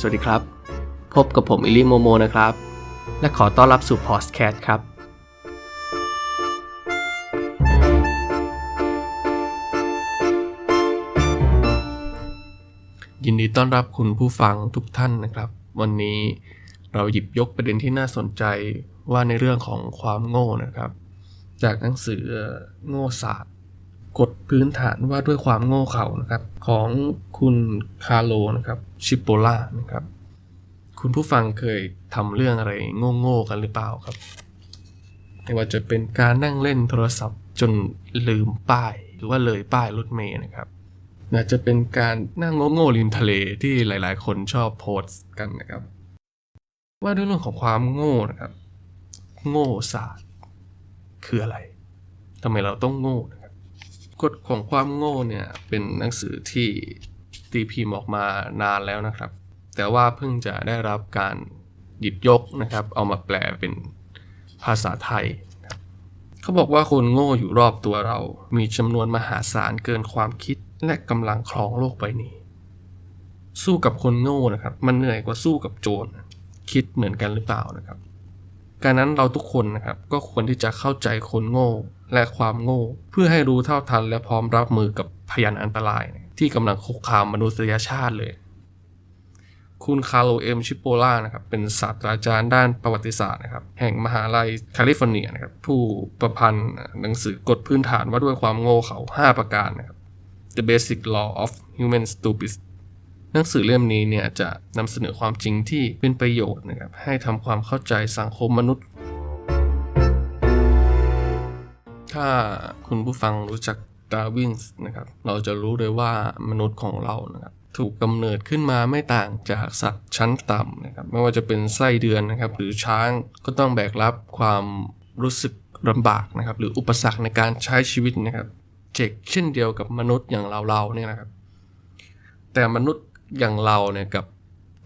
สวัสดีครับ พบกับผมอิลิโมโมนะครับ และขอต้อนรับสู่พอสแคสครับ ยินดีต้อนรับคุณผู้ฟังทุกท่านนะครับ วันนี้เราหยิบยกประเด็นที่น่าสนใจว่าในเรื่องของความโง่นะครับ จากหนังสือโง่ศาสตร์กฎพื้นฐานว่าด้วยความโง่เขลานะครับ ของคุณคาร์โลนะครับ ชิปโปล่านะครับ คุณผู้ฟังเคยทำเรื่องอะไรโง่ๆกันหรือเปล่าครับ ไม่ว่าจะเป็นการนั่งเล่นโทรศัพท์จนลืมป้าย หรือว่าเลยป้ายรถเมล์นะครับอาจจะเป็นการนั่งโง่ๆริมทะเลที่หลาย ๆ คนชอบโพสต์กันนะครับ ว่าด้วยเรื่องของความโง่นะครับ โง่ศาสตร์คืออะไรทำไมเราต้องโง่นะครับกฎของความโง่เนี่ยเป็นหนังสือที่ ตีพิมพ์ออกมานานแล้วนะครับ แต่ว่าเพิ่งจะได้รับการหยิบยกนะครับ เอามาแปลเป็นภาษาไทย เขาบอกว่าคนโง่อยู่รอบตัวเรา มีจำนวนมหาศาลเกินความคิดและกำลังครองโลกใบนี้ สู้กับคนโง่นะครับ มันเหนื่อยกว่าสู้กับโจรคิดเหมือนกันหรือเปล่านะครับการนั้นเราทุกคนนะครับก็ควรที่จะเข้าใจคนโง่และความโง่ เพื่อให้รู้เท่าทันและพร้อมรับมือกับพยานอันตราย ที่กำลังคุกคามมนุษยชาติเลย คุณคาร์โลเอ็มชิปโปล่านะครับเป็นศาสตราจารย์ด้านประวัติศาสตร์นะครับแห่งมหาลัยแคลิฟอร์เนียนะครับผู้ประพันธ์หนังสือกฎพื้นฐานว่าด้วยความโง่เขา 5 ประการนะครับ The Basic Law of Human Stupidity หนังสือเล่มนี้เนี่ยจะนำเสนอความจริงที่เป็นประโยชน์นะครับให้ทำความเข้าใจสังคมมนุษย์ ถ้าคุณผู้ฟังรู้จัก ดาร์วินส์นะครับเราจะรู้เลยว่ามนุษย์ของเรานะครับถูกกำเนิดขึ้นมาไม่ต่างจากสัตว์ชั้นต่ำนะครับไม่ว่าจะเป็นไส้เดือนนะครับหรือช้างก็ต้องแบกรับความรู้สึกลำบากนะครับหรืออุปสรรคในการใช้ชีวิตนะครับเจกเช่นเดียวกับมนุษย์อย่างเราๆเนี่ยนะครับ แต่มนุษย์อย่างเราเนี่ยกับ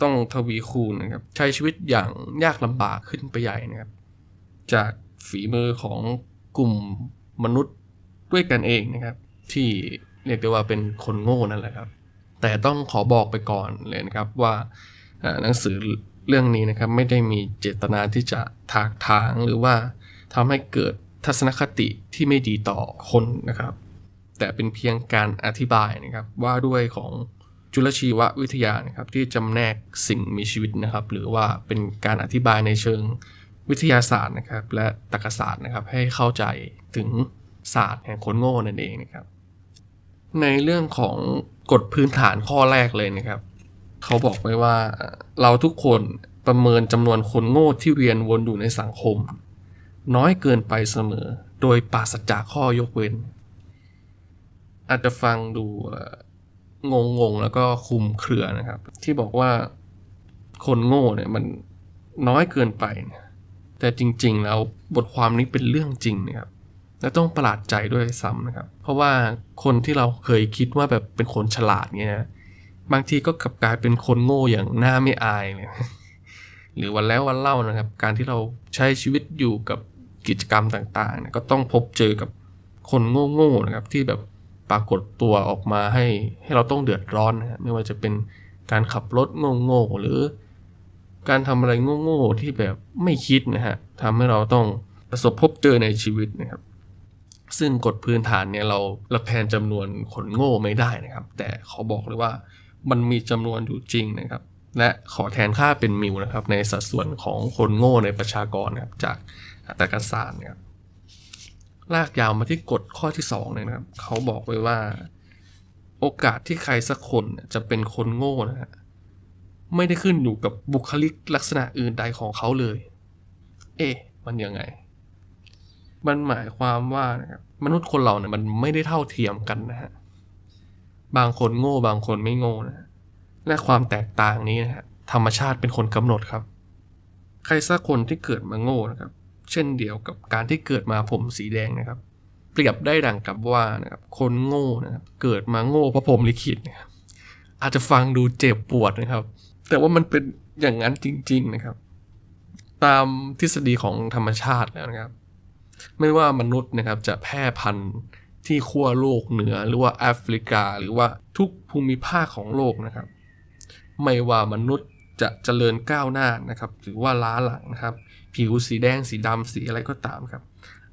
ต้องทวีคูณนะครับใช้ชีวิตอย่างยากลำบากขึ้นไปใหญ่นะครับจากฝีมือของกลุ่มมนุษย์ ด้วยกันเองนะครับ ที่เรียกได้ว่าเป็นคนโง่นั่นแหละครับ แต่ต้องขอบอกไปก่อนเลยนะครับว่าหนังสือเรื่องนี้นะครับไม่ได้มีเจตนาที่จะถากถางหรือว่าทำให้เกิดทัศนคติที่ไม่ดีต่อคนนะครับ แต่เป็นเพียงการอธิบายนะครับว่าด้วยของจุลชีววิทยานะครับที่จำแนกสิ่งมีชีวิตนะครับ หรือว่าเป็นการอธิบายในเชิงวิทยาศาสตร์นะครับ และตรรกศาสตร์นะครับให้เข้าใจถึง ศาสตร์แห่งคนโง่นั่นเองนะครับ ในเรื่องของกฎพื้นฐานข้อแรกเลยนะครับ เขาบอกไว้ว่าเราทุกคนประเมินจำนวนคนโง่ที่เวียนวนอยู่ในสังคม น้อยเกินไปเสมอ โดยปราศจากข้อยกเว้น อาจจะฟังดูงงงแล้วก็คุมเครือนะครับ ที่บอกว่าคนโง่เนี่ยมันน้อยเกินไปเนี่ยแต่จริงๆแล้วบทความนี้เป็นเรื่องจริงนะครับ และต้องประหลาดใจด้วยซ้ำนะครับ เพราะว่าคนที่เราเคยคิดว่าแบบเป็นคนฉลาดเนี่ยนะบางทีก็กลับกลายเป็นคนโง่อย่างหน้าไม่อายเลยหรือวันแล้ววันเล่านะครับ การที่เราใช้ชีวิตอยู่กับกิจกรรมต่างๆเนี่ยก็ต้องพบเจอกับคนโง่ๆนะครับ ที่แบบปรากฏตัวออกมาให้ให้เราต้องเดือดร้อนนะฮะไม่ว่าจะเป็นการขับรถโง่ๆหรือ การทำอะไรโง่ๆที่แบบไม่คิดนะฮะทำให้เราต้องประสบพบเจอในชีวิตนะครับ ซึ่งกฎพื้นฐานเนี่ยเราเราแทนจำนวนคนโง่ไม่ได้นะครับ แต่เขาบอกเลยว่ามันมีจำนวนอยู่จริงนะครับ และขอแทนค่าเป็นมิวนะครับ ในสัดส่วนของคนโง่ในประชากรนะครับจากอัตรรกศาสตร์นะครับลากยาวมาที่กฎข้อที่2เลยนะครับ เขาบอกไว้ว่า โอกาสที่ใครสักคนจะเป็นคนโง่นะฮะไม่ได้ขึ้นอยู่กับบุคลิกลักษณะอื่นใดของเขาเลย เอ๊ะมันยังไง มันหมายความว่านะครับมนุษย์คนเราเนี่ยมันไม่ได้เท่าเทียมกันนะฮะบางคนโง่บางคนไม่โง่นะและความแตกต่างนี้นะฮะธรรมชาติเป็นคนกำหนดครับ ใครสักคนที่เกิดมาโง่นะครับ เช่นเดียวกับการที่เกิดมาผมสีแดงนะครับ เปรียบได้ดังกับว่านะครับคนโง่นะครับเกิดมาโง่เพราะผมลิขิตนะครับอาจจะฟังดูเจ็บปวดนะครับ แต่ว่ามันเป็นอย่างนั้นจริง ๆนะครับ ตามทฤษฎีของธรรมชาติแล้วนะครับ ไม่ว่ามนุษย์นะครับจะแพร่พันธุ์ที่ขั้วโลกเหนือหรือว่าแอฟริกา หรือว่าทุกภูมิภาคของโลกนะครับ ไม่ว่ามนุษย์จะเจริญก้าวหน้านะครับ หรือว่าล้าหลังนะครับ ผิวสีแดงสีดำสีอะไรก็ตามครับ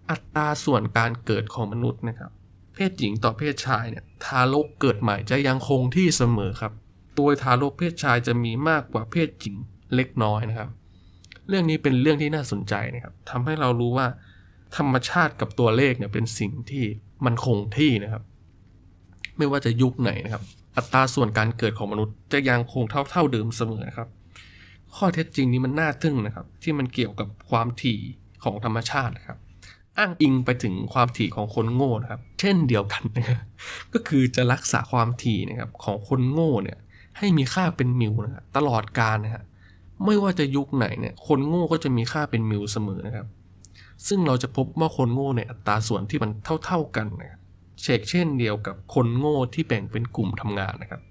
อัตราส่วนการเกิดของมนุษย์นะครับ เพศหญิงต่อเพศชายเนี่ยทารกเกิดใหม่จะยังคงที่เสมอครับโดยทารกเพศชายจะมีมากกว่าเพศหญิงเล็กน้อยนะครับ เรื่องนี้เป็นเรื่องที่น่าสนใจนะครับทำให้เรารู้ว่า ธรรมชาติกับตัวเลขเนี่ยเป็นสิ่งที่มันคงที่นะครับ ไม่ว่าจะยุคไหนนะครับ อัตราส่วนการเกิดของมนุษย์จะยังคงเท่าเท่าเดิมเสมอนะครับ ข้อเท็จจริงนี้มันน่าทึ่งนะครับ ที่มันเกี่ยวกับความถี่ของธรรมชาตินะครับ อ้างอิงไปถึงความถี่ของคนโง่นะครับ เช่นเดียวกันนะครับก็คือจะรักษาความถี่นะครับของคนโง่เนี่ยให้มีค่าเป็นมิลนะครับตลอดกาลนะครับไม่ว่าจะยุคไหนเนี่ยคนโง่ก็จะมีค่าเป็นมิลเสมอนะครับ ซึ่งเราจะพบว่าคนโง่ในอัตราส่วนที่มันเท่า ๆกันนะครับเชกเช่นเดียวกับคนโง่ที่แบ่งเป็นกลุ่มทำงานนะครับ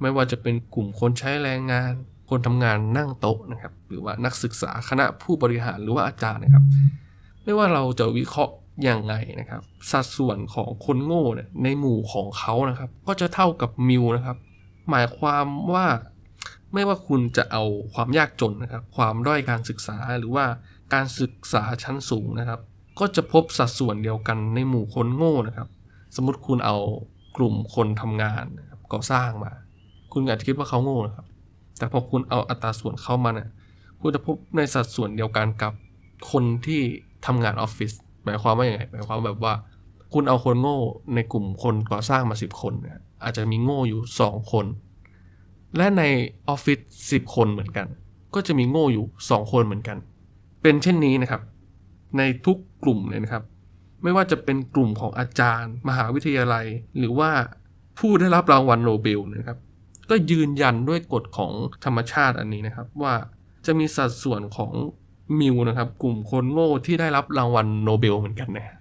ไม่ว่าจะเป็นกลุ่มคนใช้แรงงาน คนทำงานนั่งโต๊ะนะครับ หรือว่านักศึกษาคณะผู้บริหารหรือว่าอาจารย์นะครับ ไม่ว่าเราจะวิเคราะห์อย่างไงนะครับ สัดส่วนของคนโง่เนี่ยในหมู่ของเขานะครับ ก็จะเท่ากับมิวนะครับ หมายความว่า ไม่ว่าคุณจะเอาความยากจนนะครับ ความด้อยการศึกษาหรือว่าการศึกษาชั้นสูงนะครับ ก็จะพบสัดส่วนเดียวกันในหมู่คนโง่นะครับ สมมติคุณเอากลุ่มคนทำงานนก่อสร้างมา คุณอาจจะคิดว่าเขาโง่นะครับ แต่พอคุณเอาอัตราส่วนเข้ามาเนี่ยคุณจะพบในสัดส่วนเดียวกันกับคนที่ทำงานออฟฟิศหมายความว่าอย่างไงหมายความแบบว่า คุณเอาคนโง่ในกลุ่มคนก่อสร้างมาสิบคนเนี่ยอาจจะมีโง่อยู่สองคน และในออฟฟิศสิบคนเหมือนกัน ก็จะมีโง่อยู่สองคนเหมือนกัน เป็นเช่นนี้นะครับ ในทุกกลุ่มเลยนะครับ ไม่ว่าจะเป็นกลุ่มของอาจารย์ มหาวิทยาลัย หรือว่าผู้ได้รับรางวัลโนเบลนะครับ ก็ยืนยันด้วยกฎของธรรมชาติอันนี้นะครับ ว่าจะมีสัดส่วนของมิวนะครับ กลุ่มคนโง่ที่ได้รับรางวัลโนเบลเหมือนกันนะฮะ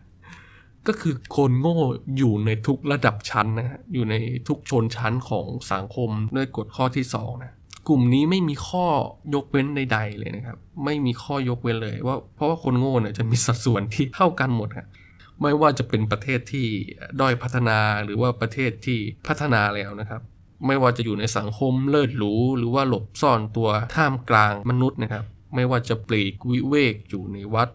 ก็คือคนโง่อยู่ในทุกระดับชั้นนะฮะอยู่ในทุกชนชั้นของสังคมด้วยกฎข้อที่สองนะกลุ่มนี้ไม่มีข้อยกเว้นใด ๆ เลยนะครับ ไม่มีข้อยกเว้นเลยว่าเพราะว่าคนโง่เนี่ยจะมีสัดส่วนที่เท่ากันหมดครับไม่ว่าจะเป็นประเทศที่ด้อยพัฒนาหรือว่าประเทศที่พัฒนาแล้วนะครับ ไม่ว่าจะอยู่ในสังคมเลิศหรูหรือว่าหลบซ่อนตัวท่ามกลางมนุษย์นะครับ ไม่ว่าจะปลีกวิเวกอยู่ในวัด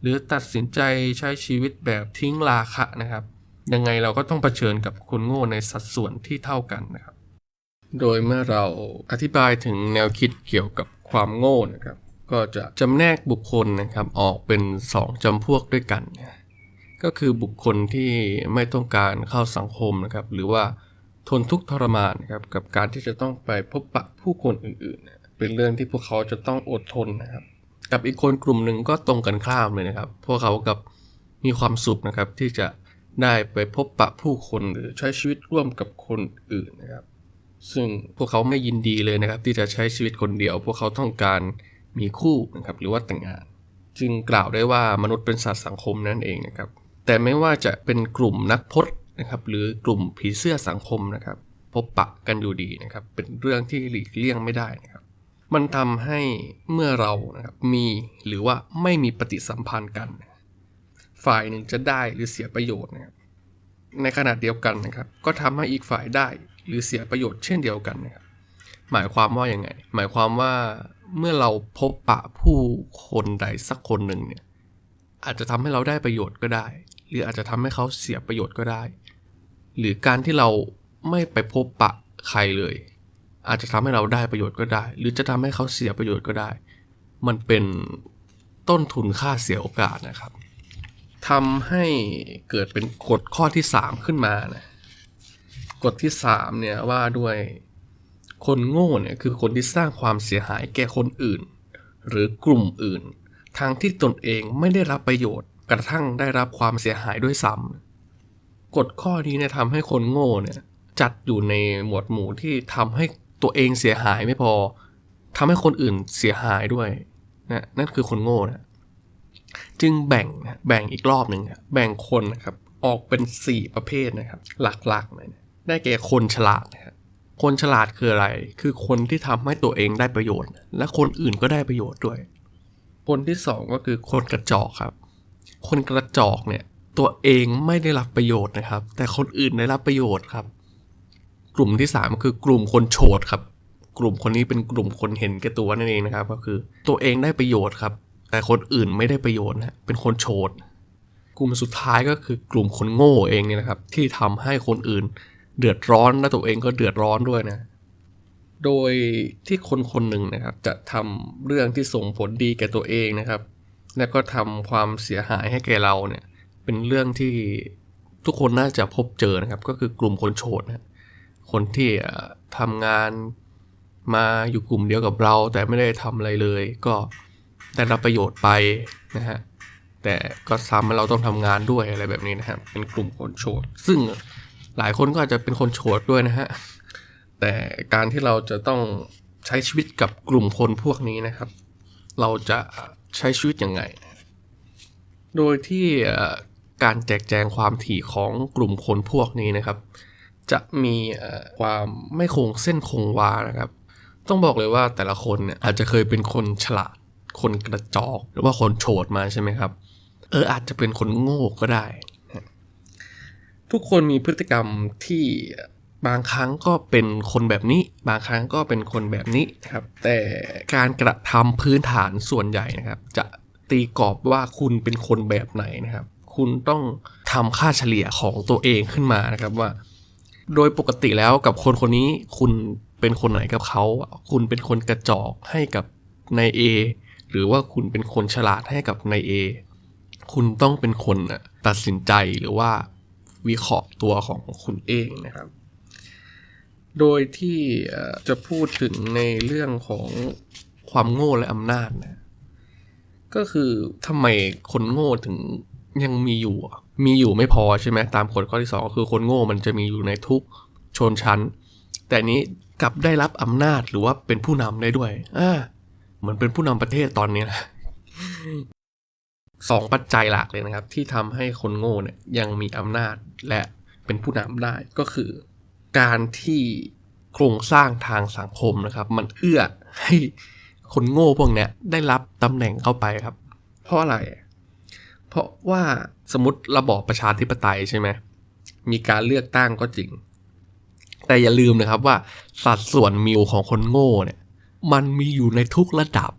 หรือตัดสินใจใช้ชีวิตแบบทิ้งราคะนะครับ ยังไงเราก็ต้องเผชิญกับคนโง่ในสัดส่วนที่เท่ากันนะครับ โดยเมื่อเราอธิบายถึงแนวคิดเกี่ยวกับความโง่นะครับ ก็จะจำแนกบุคคลนะครับออกเป็น 2จำพวกด้วยกัน ก็คือบุคคลที่ไม่ต้องการเข้าสังคมนะครับ หรือว่าทนทุกข์ทรมานนะครับกับการที่จะต้องไปพบปะผู้คนอื่นๆ เป็นเรื่องที่พวกเขาจะต้องอดทนนะครับ กับอีกคนกลุ่มหนึ่งก็ตรงกันข้ามเลยนะครับ พวกเขากับมีความสุขนะครับที่จะได้ไปพบปะผู้คนหรือใช้ชีวิตร่วมกับคนอื่นนะครับ ซึ่งพวกเขาไม่ยินดีเลยนะครับ ที่จะใช้ชีวิตคนเดียว พวกเขาต้องการมีคู่นะครับหรือว่าแต่งงาน จึงกล่าวได้ว่ามนุษย์เป็นสัตว์สังคมนั่นเองนะครับ แต่ไม่ว่าจะเป็นกลุ่มนักพจน์นะครับ หรือกลุ่มผีเสื้อสังคมนะครับ พบปะกันอยู่ดีนะครับ เป็นเรื่องที่หลีกเลี่ยงไม่ได้นะครับ มันทำให้เมื่อเรานะครับมีหรือว่าไม่มีปฏิสัมพันธ์กัน ฝ่ายหนึ่งจะได้หรือเสียประโยชน์นะครับในขณะเดียวกันนะครับ ก็ทำให้อีกฝ่ายได้หรือเสียประโยชน์เช่นเดียวกันนะครับหมายความว่าอย่างไง หมายความว่าเมื่อเราพบปะผู้คนใดสักคนหนึ่งเนี่ยอาจจะทำให้เราได้ประโยชน์ก็ได้ หรืออาจจะทำให้เขาเสียประโยชน์ก็ได้ หรือการที่เราไม่ไปพบปะใครเลย อาจจะทำให้เราได้ประโยชน์ก็ได้ หรือจะทำให้เขาเสียประโยชน์ก็ได้ มันเป็นต้นทุนค่าเสียโอกาสนะครับทำให้เกิดเป็นกฎข้อที่ 3 ขึ้นมานะกฎที่ 3 เนี่ยว่าด้วยคนโง่เนี่ยคือคนที่สร้างความเสียหายแก่คนอื่น หรือกลุ่มอื่นทางที่ตนเองไม่ได้รับประโยชน์ กระทั่งได้รับความเสียหายด้วยซ้ำกฎข้อนี้เนี่ยทำให้คนโง่เนี่ยจัดอยู่ในหมวดหมู่ที่ทำให้ ตัวเองเสียหายไม่พอทำให้คนอื่นเสียหายด้วยนะนั่นคือคนโง่นะจึงแบ่งนะแบ่งอีกรอบหนึ่งนะแบ่งคนนะครับออกเป็น 4 ประเภทนะครับ หลักๆเลยนะได้แก่คนฉลาดนะครับคนฉลาดคืออะไร คือคนที่ทำให้ตัวเองได้ประโยชน์ และคนอื่นก็ได้ประโยชน์ด้วย คนที่สองก็คือคนกระจอกครับ คนกระจอกเนี่ยตัวเองไม่ได้รับประโยชน์นะครับ แต่คนอื่นได้รับประโยชน์ครับ กลุ่มที่สามคือกลุ่มคนโฉดครับ กลุ่มคนนี้เป็นกลุ่มคนเห็นแก่ตัวนั่นเองนะครับ ก็คือตัวเองได้ประโยชน์ครับ แต่คนอื่นไม่ได้ประโยชน์นะเป็นคนโฉดกลุ่มสุดท้ายก็คือกลุ่มคนโง่เองเนี่ยนะครับ ที่ทำให้คนอื่น เดือดร้อนและตัวเองก็เดือดร้อนด้วยนะ โดยที่คนคนหนึ่งนะครับ จะทำเรื่องที่ส่งผลดีแก่ตัวเองนะครับ และก็ทำความเสียหายให้แก่เราเนี่ย เป็นเรื่องที่ทุกคนน่าจะพบเจอนะครับ ก็คือกลุ่มคนโฉดนะ คนที่ทำงานมาอยู่กลุ่มเดียวกับเรา แต่ไม่ได้ทำอะไรเลย ก็ได้รับประโยชน์ไปนะฮะแต่ก็ซ้ำเราต้องทำงานด้วยอะไรแบบนี้นะครับเป็นกลุ่มคนโฉดซึ่งหลายคนก็อาจจะเป็นคนโฉดด้วยนะฮะแต่การที่เราจะต้องใช้ชีวิตกับกลุ่มคนพวกนี้นะครับ เราจะใช้ชีวิตยังไง โดยที่การแจกแจงความถี่ของกลุ่มคนพวกนี้นะครับ จะมีความไม่คงเส้นคงวานะครับ ต้องบอกเลยว่าแต่ละคนเนี่ยอาจจะเคยเป็นคนฉลาด คนกระจอกหรือว่าคนโฉดมาใช่ไหมครับ เอออาจจะเป็นคนโง่ก็ได้ ทุกคนมีพฤติกรรมที่บางครั้งก็เป็นคนแบบนี้ บางครั้งก็เป็นคนแบบนี้นะครับ แต่การกระทำพื้นฐานส่วนใหญ่นะครับ จะตีกรอบว่าคุณเป็นคนแบบไหนนะครับ คุณต้องทำค่าเฉลี่ยของตัวเองขึ้นมานะครับว่า โดยปกติแล้วกับคนคนนี้คุณเป็นคนไหนกับเขา คุณเป็นคนกระจอกให้กับนาย A หรือว่าคุณเป็นคนฉลาดให้กับนาย A คุณต้องเป็นคนตัดสินใจหรือว่าวิเคราะห์ตัวของคุณเองนะครับ โดยที่จะพูดถึงในเรื่องของความโง่และอำนาจนะ ก็คือทำไมคนโง่ถึงยังมีอยู่ มีอยู่ไม่พอใช่ไหมตามกฎข้อที่สองก็คือคนโง่มันจะมีอยู่ในทุกชนชั้น แต่นี้กลับได้รับอำนาจหรือว่าเป็นผู้นำได้ด้วยอ่าเหมือนเป็นผู้นำประเทศตอนนี้นะสองปัจจัยหลักเลยนะครับ ที่ทำให้คนโง่เนี่ยยังมีอำนาจและเป็นผู้นำได้ก็คือ การที่โครงสร้างทางสังคมนะครับ มันเอื้อให้คนโง่พวกเนี้ยได้รับตำแหน่งเข้าไปครับ เพราะอะไร เพราะว่า สมมติระบอบประชาธิปไตยใช่ไหมมีการเลือกตั้งก็จริง แต่อย่าลืมนะครับว่าสัดส่วนมิวของคนโง่เนี่ยมันมีอยู่ในทุกระดับ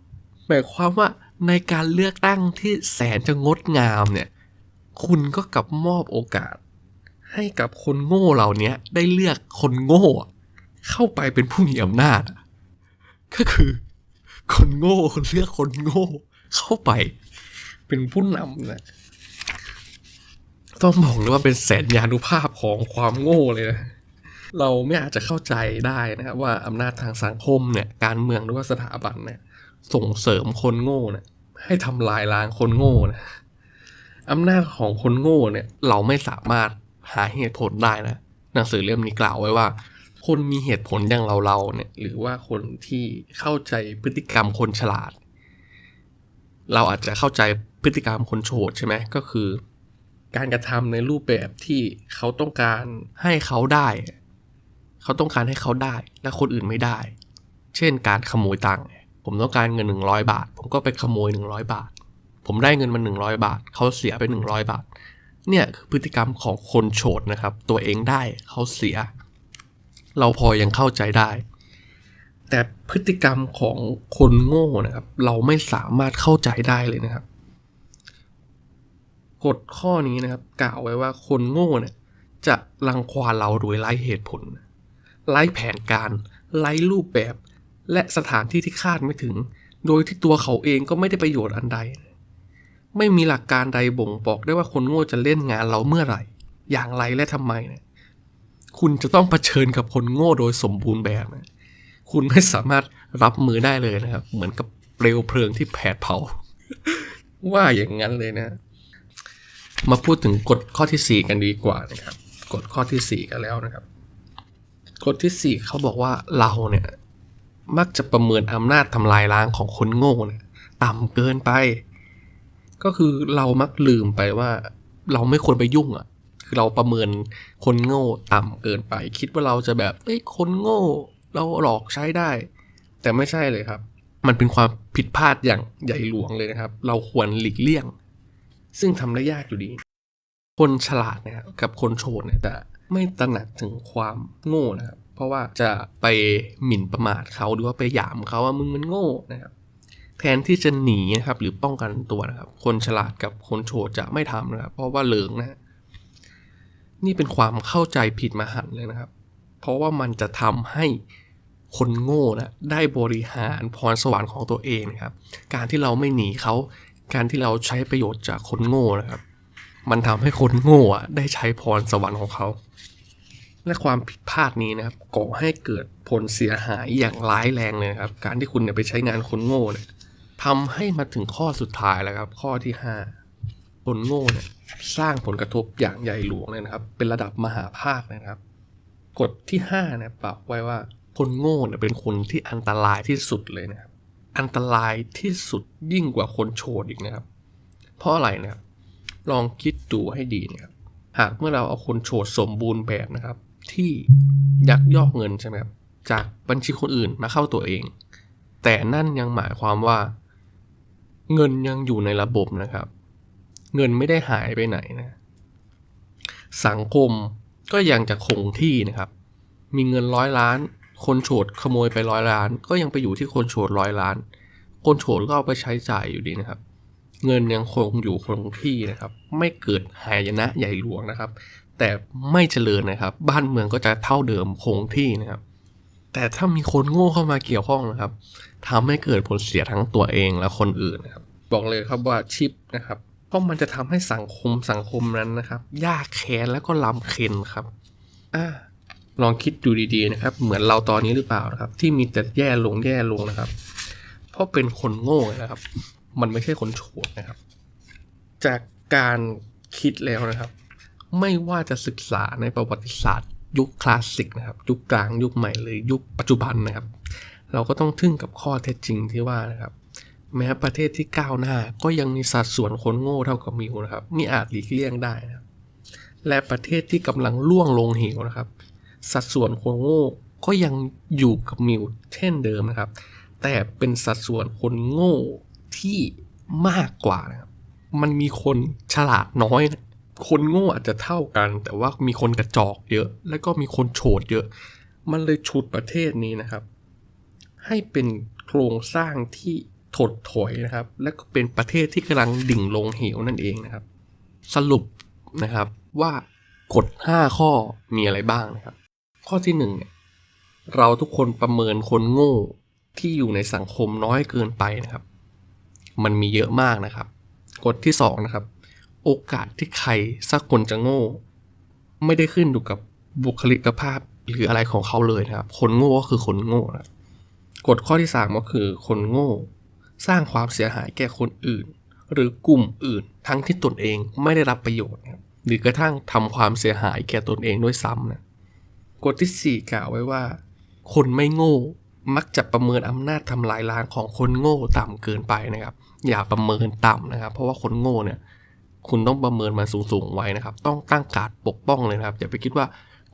หมายความว่าในการเลือกตั้งที่แสนจะงดงามเนี่ย คุณก็กลับมอบโอกาส ให้กับคนโง่เหล่านี้ได้เลือกคนโง่ เข้าไปเป็นผู้มีอำนาจ ก็คือ คนโง่เลือกคนโง่ เข้าไป เป็นผู้นำนะ ต้องบอกเลยว่าเป็นแสนยานุภาพของความโง่เลยนะเราไม่อาจจะเข้าใจได้นะครับว่าอำนาจทางสังคมเนี่ยการเมืองหรือว่าสถาบันเนี่ยส่งเสริมคนโง่เนี่ยให้ทำลายล้างคนโง่นะอำนาจของคนโง่เนี่ยเราไม่สามารถหาเหตุผลได้นะหนังสือเล่มนี้กล่าวไว้ว่า คนมีเหตุผลอย่างเราเราเนี่ยหรือว่าคนที่เข้าใจพฤติกรรมคนฉลาด เราอาจจะเข้าใจพฤติกรรมคนโฉดใช่ไหมก็คือ การกระทำในรูปแบบที่เขาต้องการให้เขาได้ เขาต้องการให้เขาได้และคนอื่นไม่ได้ เช่นการขโมยตังค์ผมต้องการเงิน 100 บาท ผมก็ไปขโมย 100 บาท ผมได้เงินมา100 บาท เขาเสียไป 100 บาท เนี่ยคือพฤติกรรมของคนโฉดนะครับ ตัวเองได้เขาเสีย เราพอยังเข้าใจได้ แต่พฤติกรรมของคนโง่นะครับ เราไม่สามารถเข้าใจได้เลยนะครับ กฎข้อนี้นะครับ กล่าวไว้ว่าคนโง่เนี่ยจะรังควานเราโดยไร้เหตุผล ไร้แผนการไร้รูปแบบ และสถานที่ที่คาดไม่ถึง โดยที่ตัวเขาเองก็ไม่ได้ประโยชน์อันใด ไม่มีหลักการใดบ่งบอกได้ว่าคนโง่จะเล่นงานเราเมื่อไหร่ อย่างไรและทำไมเนี่ยคุณจะต้องเผชิญกับคนโง่โดยสมบูรณ์แบบนะคุณไม่สามารถรับมือได้เลยนะครับ เหมือนกับเปลวเพลิงที่แผดเผา ว่าอย่างนั้นเลยนะ มาพูดถึงกฎข้อที่ 4 กันดีกว่านะครับกฎข้อที่ 4 กันแล้วนะครับกฎที่ 4 เขาบอกว่าเราเนี่ย มักจะประเมินอำนาจทำลายล้างของคนโง่เนี่ยต่ำเกินไป ก็คือเรามักลืมไปว่า เราไม่ควรไปยุ่งอะคือเราประเมินคนโง่ต่ำเกินไป คิดว่าเราจะแบบเอ้ยคนโง่เราหลอกใช้ได้ แต่ไม่ใช่เลยครับ มันเป็นความผิดพลาดอย่างใหญ่หลวงเลยนะครับ เราควรหลีกเลี่ยง ซึ่งทำได้ยากอยู่ดี คนฉลาดนะครับกับคนโฉดเนี่ยแต่ไม่ตระหนักถึงความโง่นะครับ เพราะว่าจะไปหมิ่นประมาทเขาหรือว่าไปหยามเขาว่ามึงมันโง่นะครับแทนที่จะหนีนะครับหรือป้องกันตัวนะครับ คนฉลาดกับคนโฉดจะไม่ทำนะครับ เพราะว่าเหลิงนะฮะนี่เป็นความเข้าใจผิดมหันเลยนะครับ เพราะว่ามันจะทำให้คนโง่นะได้บริหารพรสวรรค์ของตัวเองนะครับ การที่เราไม่หนีเขา การที่เราใช้ประโยชน์จากคนโง่นะครับ มันทำให้คนโง่ได้ใช้พรสวรรค์ของเขา และความผิดพลาดนี้นะครับก่อให้เกิดผลเสียหายอย่างร้ายแรงเลยครับ การที่คุณเนี่ยไปใช้งานคนโง่เนี่ยทำให้มาถึงข้อสุดท้ายแล้วครับ ข้อที่ 5 คนโง่เนี่ยสร้างผลกระทบอย่างใหญ่หลวงเลยนะครับ เป็นระดับมหาภาคนะครับ กฎที่5เนี่ยปรับไว้ว่าคนโง่เนี่ยเป็นคนที่อันตรายที่สุดเลยนะครับ อันตรายที่สุดยิ่งกว่าคนโฉดอีกนะครับ เพราะอะไรนะครับลองคิดดูให้ดีนะครับหากเมื่อเราเอาคนโฉดสมบูรณ์แบบนะครับ ที่ยักยอกเงินใช่ไหมครับจากบัญชีคนอื่นมาเข้าตัวเอง แต่นั่นยังหมายความว่า เงินยังอยู่ในระบบนะครับ เงินไม่ได้หายไปไหนนะ สังคมก็ยังจะคงที่นะครับ มีเงินร้อยล้าน คนโฉดขโมยไปร้อยล้าน ก็ยังไปอยู่ที่คนโฉดร้อยล้าน คนโฉดก็เอาไปใช้จ่ายอยู่ดีนะครับ เงินยังคงอยู่คงที่นะครับ ไม่เกิดหายนะใหญ่หลวงนะครับ แต่ไม่เจริญนะครับ บ้านเมืองก็จะเท่าเดิมคงที่นะครับ แต่ถ้ามีคนโง่เข้ามาเกี่ยวข้องนะครับทำให้เกิดผลเสียทั้งตัวเองและคนอื่นนะครับ บอกเลยครับว่าชิปนะครับเพราะมันจะทำให้สังคมสังคมนั้นนะครับ ยากแค้นแล้วก็ลำเค็นครับอ่า ลองคิดดูดีๆนะครับ เหมือนเราตอนนี้หรือเปล่านะครับ ที่มีแต่แย่ลงแย่ลงนะครับ เพราะเป็นคนโง่นะครับ มันไม่ใช่คนโฉดนะครับ จากการคิดแล้วนะครับ ไม่ว่าจะศึกษาในประวัติศาสตร์ ยุคคลาสสิกนะครับ ยุคกลางยุคใหม่หรือยุคปัจจุบันนะครับ เราก็ต้องทึ่งกับข้อเท็จจริงที่ว่านะครับ แม้ประเทศที่ก้าวหน้า ก็ยังมีสัดส่วนคนโง่เท่ากับมิวนะครับไมิอาจหลีกเลี่ยงได้นะครับและประเทศที่กำลังล่วงลงเหวนะครับ สัดส่วนคนโง่ก็ยังอยู่กับมิวเช่นเดิมนะครับ แต่เป็นสัดส่วนคนโง่ที่มากกว่านะครับ มันมีคนฉลาดน้อย คนโง่อาจจะเท่ากัน แต่ว่ามีคนกระจอกเยอะ แล้วก็มีคนโฉดเยอะ มันเลยฉุดประเทศนี้นะครับ ให้เป็นโครงสร้างที่ถดถอยนะครับ และก็เป็นประเทศที่กำลังดิ่งลงเหวนั่นเองนะครับ สรุปนะครับว่ากฎ 5 ข้อมีอะไรบ้างนะครับ ข้อที่1เนี่ยเราทุกคนประเมินคนโง่ที่อยู่ในสังคมน้อยเกินไปนะครับ มันมีเยอะมากนะครับ กฎที่2นะครับ โอกาสที่ใครสักคนจะโง่ ไม่ได้ขึ้นอยู่กับบุคลิกภาพหรืออะไรของเขาเลยนะครับ คนโง่ก็คือคนโง่นะกฎข้อที่3ก็คือคนโง่ สร้างความเสียหายแก่คนอื่น หรือกลุ่มอื่น ทั้งที่ตนเองไม่ได้รับประโยชน์นะหรือกระทั่งทำความเสียหายแก่ตนเองด้วยซ้ำนะ กฎที่ 4 กล่าวไว้ว่า คนไม่โง่ มักจะประเมินอำนาจทำลายล้างของคนโง่ต่ำเกินไปนะครับ อย่าประเมินต่ำนะครับ เพราะว่าคนโง่เนี่ย คุณต้องประเมินมันสูงๆไว้นะครับ ต้องตั้งการปกป้องเลยนะครับ อย่าไปคิดว่า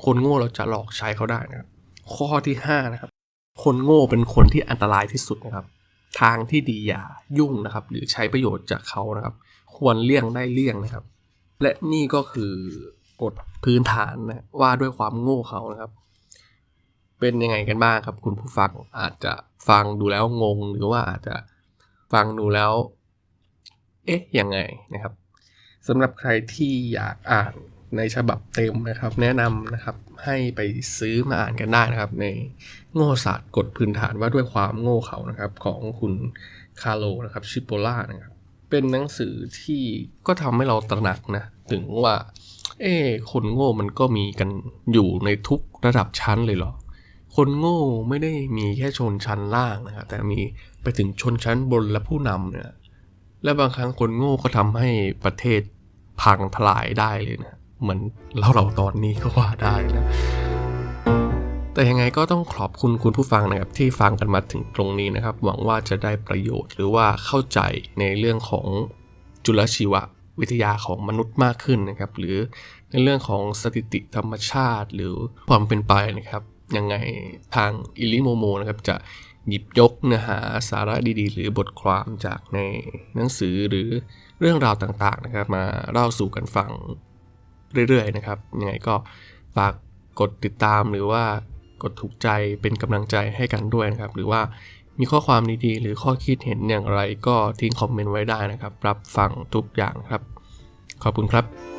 คนโง่เราจะหลอกใช้เขาได้นะครับ ข้อที่5นะครับ คนโง่เป็นคนที่อันตรายที่สุดนะครับ ทางที่ดีอย่ายุ่งนะครับ หรือใช้ประโยชน์จากเขานะครับ ควรเลี่ยงได้เลี่ยงนะครับ และนี่ก็คือ กฎพื้นฐานนะว่าด้วยความโง่เขานะครับ เป็นยังไงกันบ้างครับ คุณผู้ฟังอาจจะฟังดูแล้วงง หรือว่าอาจจะฟังดูแล้ว เอ๊ะยังไงนะครับสำหรับใครที่อยากอ่านในฉบับเต็มนะครับ แนะนำนะครับให้ไปซื้อมาอ่านกันได้นะครับ ในโง่ศาสตร์กฎพื้นฐานว่าด้วยความโง่เขานะครับ ของคุณคาร์โลนะครับชิปโปล่านะครับเป็นหนังสือที่ก็ทำให้เราตระหนักนะ ถึงว่า เอ้คนโง่มันก็มีกันอยู่ในทุกระดับชั้นเลยเหรอ คนโง่ไม่ได้มีแค่ชนชั้นล่างนะครับแต่มีไปถึงชนชั้นบนและผู้นำเนี่ยและบางครั้งคนโง่ก็ทำให้ประเทศพังทลายได้เลยนะ เหมือนเราเราตอนนี้ก็ว่าได้นะ แต่ยังไงก็ต้องขอบคุณคุณผู้ฟังนะครับที่ฟังกันมาถึงตรงนี้นะครับ หวังว่าจะได้ประโยชน์หรือว่าเข้าใจในเรื่องของจุลชีวะ วิทยาของมนุษย์มากขึ้นนะครับ หรือในเรื่องของสถิติธรรมชาติ หรือความเป็นไปนะครับยังไงทางอิลิโมโมนะครับจะหยิบยกเนื้อหาสาระดีๆ หรือบทความจากในหนังสือหรือเรื่องราวต่างๆนะครับ มาเล่าสู่กันฟังเรื่อยๆนะครับยังไงก็ฝากกดติดตามหรือว่ากดถูกใจเป็นกำลังใจให้กันด้วยนะครับ หรือว่า มีข้อความดีๆ หรือข้อคิดเห็นอย่างไรก็ทิ้งคอมเมนต์ไว้ได้นะครับ รับฟังทุกอย่างครับ ขอบคุณครับ